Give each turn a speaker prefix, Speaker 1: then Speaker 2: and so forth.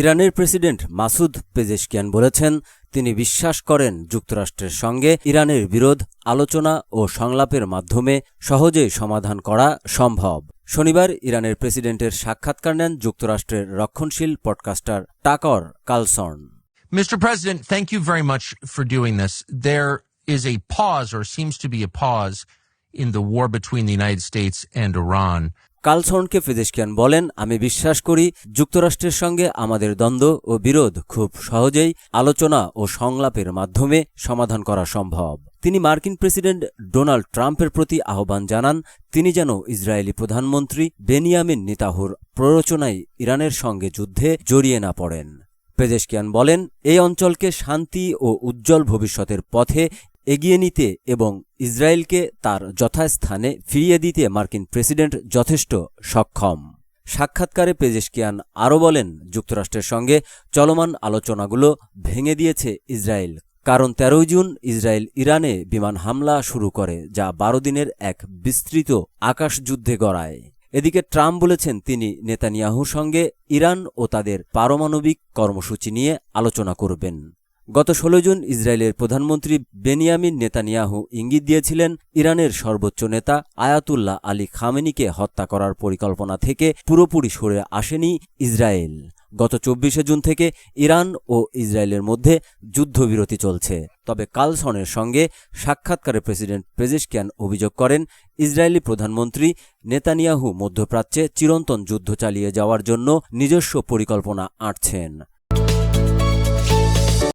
Speaker 1: ইরানের president Masoud Pezeshkian বলেছেন তিনি বিশ্বাস করেন যুক্তরাষ্ট্রের সঙ্গে ইরানের বিরোধ আলোচনা ও সংলাপের মাধ্যমে সহজেই সমাধান করা সম্ভব শনিবার ইরানের প্রেসিডেন্টের সাক্ষাৎকার নেন যুক্তরাষ্ট্রের রক্ষণশীল podcaster Tucker Carlson
Speaker 2: Mr. President, thank you very much for doing this. There is a pause, or seems to be a pause, in the war between the United States and Iran.
Speaker 1: কার্লসনকে physician বলেন আমি বিশ্বাস করি যুক্তরাষ্ট্রের সঙ্গে আমাদের দ্বন্দ্ব ও বিরোধ খুব সহজেই আলোচনা ও সংলাপের মাধ্যমে সমাধান করা সম্ভব তিনি মার্কিন প্রেসিডেন্ট ডোনাল্ড ট্রাম্পের প্রতি আহ্বান জানান তিনি যেন ইসরায়েলি প্রধানমন্ত্রী বেনিয়ামিন নেতাহুর প্ররোচনায় ইরানের সঙ্গে যুদ্ধে জড়িয়ে না পড়েন পেজেশকিয়ান বলেন এই অঞ্চলকে শান্তি ও উজ্জ্বল ভবিষ্যতের পথে এগিয়ে নিতে এবং ইসরায়েলকে তার যথাস্থানে ফিরিয়ে দিতে মার্কিন প্রেসিডেন্ট যথেষ্ট সক্ষম সাক্ষাৎকারে পেজেশকিয়ান আরও বলেন যুক্তরাষ্ট্রের সঙ্গে চলমান আলোচনাগুলো ভেঙে দিয়েছে ইসরায়েল কারণ তেরোই জুন ইসরায়েল ইরানে বিমান হামলা শুরু করে যা বারো দিনের এক বিস্তৃত আকাশ যুদ্ধে গড়ায় এদিকে ট্রাম্প বলেছেন তিনি নেতানিয়াহুর সঙ্গে ইরান ও তাদের পারমাণবিক কর্মসূচি নিয়ে আলোচনা করবেন গত ষোলো জুন ইসরায়েলের প্রধানমন্ত্রী বেনিয়ামিন নেতানিয়াহু ইঙ্গিত দিয়েছিলেন ইরানের সর্বোচ্চ নেতা আয়াতুল্লাহ আলী খামেনিকে হত্যা করার পরিকল্পনা থেকে পুরোপুরি সরে আসেনি ইসরায়েল গত চব্বিশে জুন থেকে ইরান ও ইসরায়েলের মধ্যে যুদ্ধবিরতি চলছে তবে কালসনের সঙ্গে সাক্ষাৎকারে প্রেসিডেন্ট পেজিশকিয়ান অভিযোগ করেন ইসরায়েলি প্রধানমন্ত্রী নেতানিয়াহু মধ্যপ্রাচ্যে চিরন্তন যুদ্ধ চালিয়ে যাওয়ার জন্য নিজস্ব পরিকল্পনা আঁটছেন